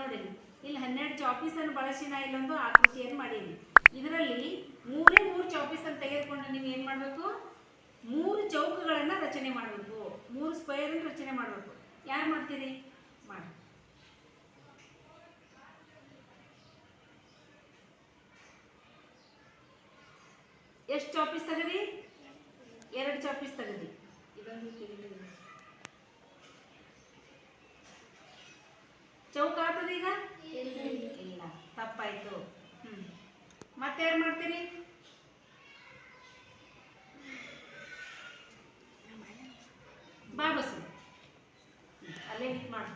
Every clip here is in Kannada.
ನೋಡಿ ಇಲ್ಲಿ ಹನ್ನೆರಡು ಚಾಪೀಸನ್ನು ಬಳಸಿ ನಾ ಇಲ್ಲೊಂದು ಆಕೃತಿಯನ್ನು ಮಾಡೀನಿ. ಇದರಲ್ಲಿ ಮೂರೇ ಮೂರು ಚಾಪೀಸನ್ನು ತೆಗೆದುಕೊಂಡು ನೀವು ಏನು ಮಾಡಬೇಕು? ಮೂರು ಚೌಕಗಳನ್ನು ರಚನೆ ಮಾಡಬೇಕು. ಮೂರು ಸ್ಕ್ವೇರ್ ಅನ್ನು ರಚನೆ ಮಾಡಬೇಕು. ಯಾರು ಮಾಡ್ತೀರಿ? ಮಾಡಿ. ಎಷ್ಟು ಚಾಪೀಸ್ ತೆಗದಿ? ಎರಡು ಚಾಪೀಸ್ ತೆಗದಿ. ಚೌಕ ಆಗ್ತದ ಈಗ ಇಲ್ಲ. ತಪ್ಪಾಯ್ತು. ಹ್ಮ್. ಮತ್ತೆ ಏನ್ ಮಾಡ್ತೀರಿ? ಬಾಬಸ್ ಅಲ್ಲೇ ಮಾಡು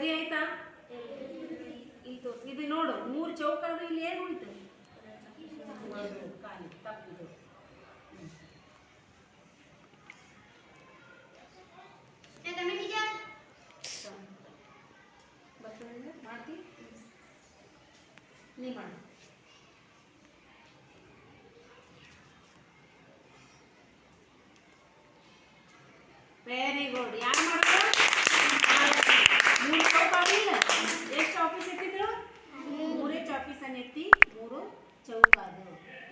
ಸರಿ ಆಯ್ತಾ ಇಲ್ಲಿ ತೋರ್ಸು. ಇದು ನೋಡು ಮೂರು ಚೌಕಗಳು ಇಲ್ಲಿ ಏನು ಉಳಿತು ಒಂದು ಖಾಲಿ ತಪ್ಪಿದು ಬರ್ತದೆ ಮಾಡ್ತಿ ನೀ ಮಾಡು ವೆರಿ ಗುಡ್ ಯಾರು 走路。